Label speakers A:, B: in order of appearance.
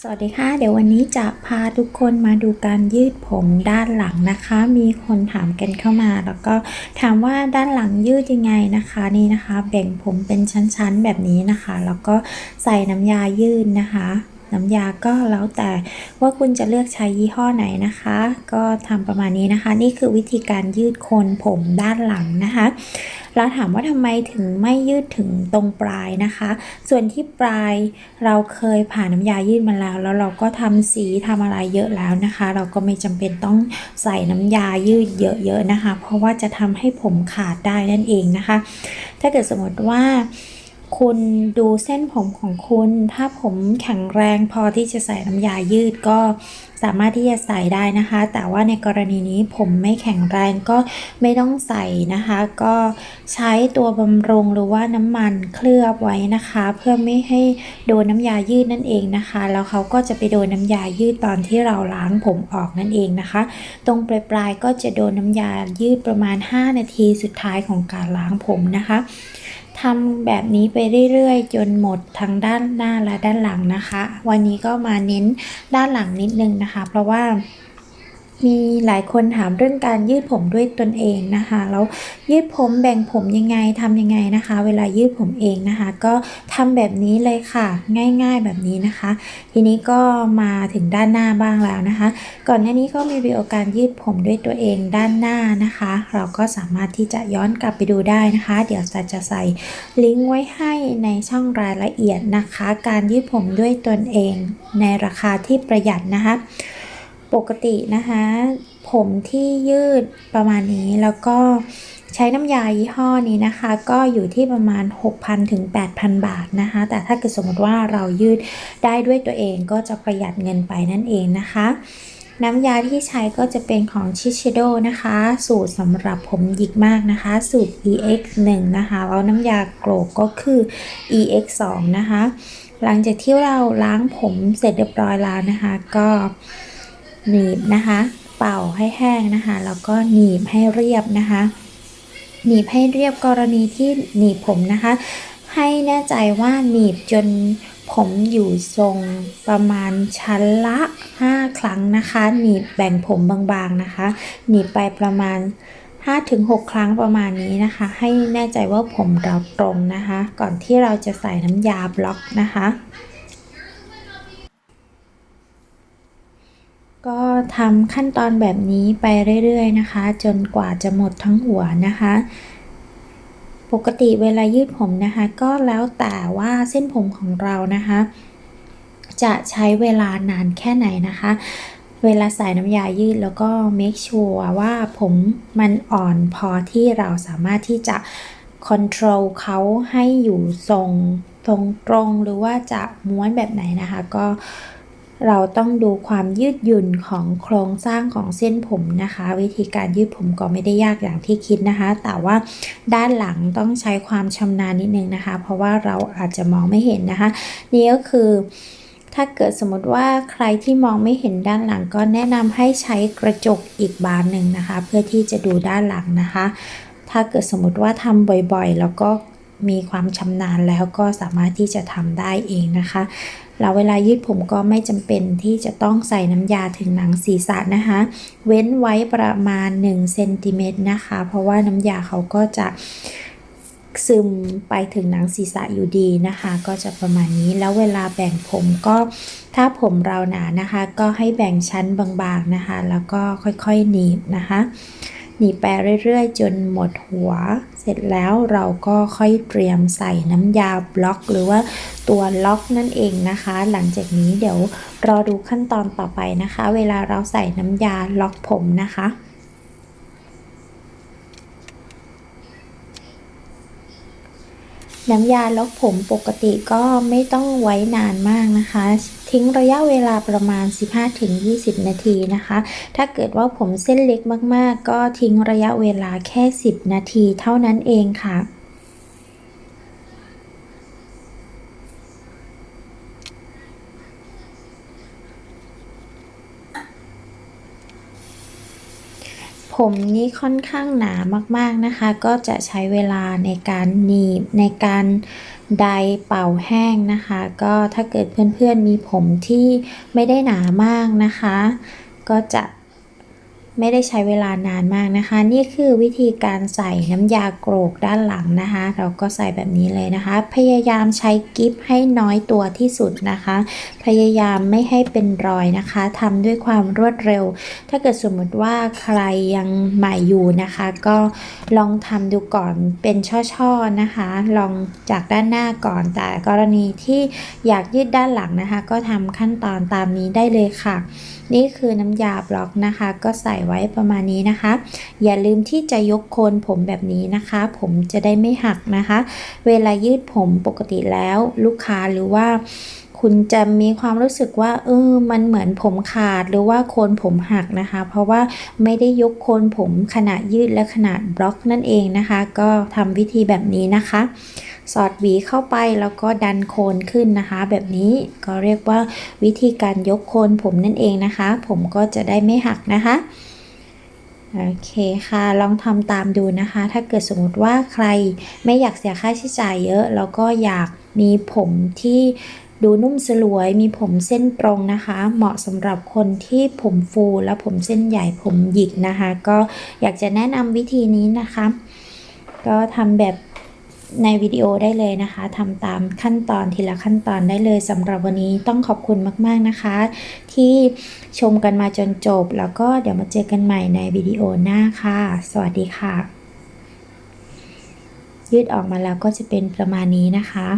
A: สวัสดีค่ะ เดี๋ยววันนี้จะพาทุกคนมาดูการยืดผมด้านหลังนะคะ มีคนถามกันเข้ามาแล้วก็ถามว่าด้านหลังยืดยังไงนะคะนี่นะคะ แบ่งผมเป็นชั้นๆแบบนี้นะคะ แล้วก็ใส่น้ำยายืดนะคะ น้ำยาก็แล้วแต่ว่าคุณจะเลือกใช้ยี่ห้อไหนนะคะ ก็ทำประมาณนี้นะคะ นี่คือวิธีการยืดโคนผมด้านหลังนะคะ แล้วถามว่าทำไมถึงไม่ยืดถึงตรงปลายนะคะ ส่วนที่ปลายเราเคยผ่านน้ำยายืดมาแล้ว แล้วเราก็ทำสีทำอะไรเยอะแล้วนะคะ เราก็ไม่จำเป็นต้องใส่น้ำยายืดเยอะๆนะคะ เพราะว่าจะทำให้ผมขาดได้นั่นเองนะคะ ถ้าเกิดสมมติว่า คุณดูเส้นผมของคุณ ถ้าผมแข็งแรงพอที่จะใส่น้ำยายืดก็สามารถที่จะใส่ได้นะคะ แต่ว่าในกรณีนี้ผมไม่แข็งแรงก็ไม่ต้องใส่นะคะ ก็ใช้ตัวบำรุงหรือว่าน้ำมันเคลือบไว้นะคะ เพื่อไม่ให้โดนน้ำยายืดนั่นเองนะคะ แล้วเขาก็จะไปโดนน้ำยายืดตอนที่เราล้างผมออกนั่นเองนะคะ ตรงปลายๆก็จะโดนน้ำยายืดประมาณ 5 นาทีสุดท้ายของการล้างผมนะคะ ทำแบบนี้ไปเรื่อยๆ จนหมดทั้งด้านหน้าและด้านหลังนะคะ วันนี้ก็มาเน้นด้านหลังนิดนึงนะคะ เพราะว่า มีหลายคนถามเรื่องการยืดผมด้วยตนเองนะคะ แล้วยืดผมแบ่งผมยังไงทำยังไงนะคะ เวลายืดผมเองนะคะ ก็ทำแบบนี้เลยค่ะ ง่ายๆแบบนี้นะคะ ทีนี้ก็มาถึงด้านหน้าบ้างแล้วนะคะ ก่อนหน้านี้ก็มีวิดีโอการยืดผมด้วยตัวเองด้านหน้านะคะ เราก็สามารถที่จะย้อนกลับไปดูได้นะคะ เดี๋ยวจะจะใส่ลิงก์ไว้ให้ในช่องรายละเอียดนะคะ การยืดผมด้วยตนเองในราคาที่ประหยัดนะคะ ปกตินะคะ ผมที่ยืดประมาณนี้แล้วก็ใช้น้ำยายี่ห้อนี้นะคะ ก็อยู่ที่ประมาณ 6,000ถึง8,000 บาทนะคะ แต่ถ้าเกิดสมมติว่าเรายืดได้ด้วยตัวเองก็จะประหยัดเงินไปนั่นเองนะคะ น้ำยาที่ใช้ก็จะเป็นของ Shiseido นะคะ สูตรสำหรับผมหยิกมากนะคะ สูตร EX 1 นะคะแล้วน้ำยาโกรกก็คือ EX 2 นะคะ หลังจากที่เราล้างผมเสร็จเรียบร้อยแล้วนะคะ ก็ หนีบนะคะ เป่าให้แห้งนะคะ แล้วก็หนีบให้เรียบนะคะ หนีบให้เรียบกรณีที่หนีบผมนะคะ ให้แน่ใจว่าหนีบจนผมอยู่ทรงประมาณชั้นละ 5 ครั้งนะคะ หนีบแบ่งผมบางๆนะคะ หนีบไปประมาณ 5-6 ครั้งประมาณนี้นะคะ ให้แน่ใจว่าผมเราตรงนะคะ ก่อนที่เราจะใส่น้ำยาบล็อกนะคะ ก็ทำขั้นตอนแบบนี้ไปเรื่อยๆนะคะ จนกว่าจะหมดทั้งหัวนะคะ ปกติเวลายืดผมนะคะ ก็แล้วแต่ว่าเส้นผมของเรานะคะ จะใช้เวลานานแค่ไหนนะคะ เวลาใส่น้ำยายืดแล้วก็ make sure ว่าผมมันอ่อนพอที่เราสามารถที่จะ control เขาให้อยู่ทรงตรงตรงหรือว่าจะม้วนแบบไหนนะคะ ก็ เราต้องดูความยืดหยุ่นของโครงสร้างของเส้นผมนะคะ วิธีการยืดผมก็ไม่ได้ยากอย่างที่คิดนะคะ แต่ว่าด้านหลังต้องใช้ความชำนาญนิดนึงนะคะ เพราะว่าเราอาจจะมองไม่เห็นนะคะ นี่ก็คือถ้าเกิดสมมติว่าใครที่มองไม่เห็นด้านหลังก็แนะนำให้ใช้กระจกอีกบานหนึ่งนะคะ เพื่อที่จะดูด้านหลังนะคะ ถ้าเกิดสมมติว่าทำบ่อยๆ แล้วก็ มีความชำนาญแล้วก็สามารถที่จะทำได้เองนะคะแล้วเวลายืดผมก็ไม่จำเป็นที่จะต้องใส่น้ำยาถึงหนังศีรษะนะคะ เว้นไว้ประมาณ1เซนติเมตรนะคะ เพราะว่าน้ำยาเขาก็จะซึมไปถึงหนังศีรษะอยู่ดีนะคะ ก็จะประมาณนี้แล้วเวลาแบ่งผมก็ถ้าผมเราหนานะคะ ก็ให้แบ่งชั้นบางๆนะคะ แล้วก็ค่อยๆหนีบนะคะ หนีบไปเรื่อยๆ จนหมดหัว เสร็จแล้วเราก็ค่อยเตรียมใส่น้ำยาบล็อก หรือว่าตัวล็อกนั่นเองนะคะ หลังจากนี้เดี๋ยวรอดูขั้นตอนต่อไปนะคะ เวลาเราใส่น้ำยาล็อกผมนะคะ น้ำยาล็อกผมปกติก็ไม่ต้องไว้นานมากนะคะ ทิ้งระยะเวลาประมาณ 15-20 นาทีนะคะ ถ้าเกิดว่าผมเส้นเล็กมากๆ ก็ทิ้งระยะเวลาแค่ 10 นาทีเท่านั้นเองค่ะ ผมนี้ค่อนข้างหนามากๆนะคะ ก็จะใช้เวลาในการหนีบในการไดเป่าแห้งนะคะ ก็ถ้าเกิดเพื่อนๆมีผมที่ไม่ได้หนามากนะคะ ก็จะ ไม่ได้ใช้เวลานานมากนะคะ นี่คือวิธีการใส่น้ำยาโกรกด้านหลังนะคะ เราก็ใส่แบบนี้เลยนะคะ พยายามใช้กิฟให้น้อยตัวที่สุดนะคะ พยายามไม่ให้เป็นรอยนะคะทำด้วยความรวดเร็ว ถ้าเกิดสมมติว่าใครยังใหม่อยู่นะคะ ก็ลองทำดูก่อนเป็นช่อๆนะคะ ลองจากด้านหน้าก่อน แต่กรณีที่อยากยืดด้านหลังนะคะ ก็ทำขั้นตอนตามนี้ได้เลยค่ะ นี่คือน้ำยาบล็อกนะคะ ก็ใส่ไว้ประมาณนี้นะคะ อย่าลืมที่จะยกโคนผมแบบนี้นะคะ ผมจะได้ไม่หักนะคะ เวลายืดผมปกติแล้วลูกค้าหรือว่าคุณจะมีความรู้สึกว่าเออมันเหมือนผมขาดหรือว่าโคนผมหักนะคะ เพราะว่าไม่ได้ยกโคนผมขนาดยืดและขนาดบล็อกนั่นเองนะคะ ก็ทำวิธีแบบนี้นะคะ สอดหวีเข้าไปแล้วก็ดันโคนขึ้นนะคะ แบบนี้ก็เรียกว่าวิธีการยกโคนผมนั่นเองนะคะ ผมก็จะได้ไม่หักนะคะ โอเคค่ะ ลองทำตามดูนะคะ ถ้าเกิดสมมติว่าใครไม่อยากเสียค่าใช้จ่ายเยอะ แล้วก็อยากมีผมที่ดูนุ่มสลวย มีผมเส้นตรงนะคะ เหมาะสำหรับคนที่ผมฟูและผมเส้นใหญ่ผมหยิกนะคะ ก็อยากจะแนะนำวิธีนี้นะคะ ก็ทำแบบ ในวิดีโอได้เลยนะคะทำตามขั้นตอนทีละขั้นตอนได้เลยสำหรับวันนี้ต้องขอบคุณมากๆนะคะ ที่ชมกันมาจนจบ แล้วก็เดี๋ยวมาเจอกันใหม่ในวิดีโอหน้าค่ะ สวัสดีค่ะ ยืดออกมาแล้วก็จะเป็นประมาณนี้นะคะ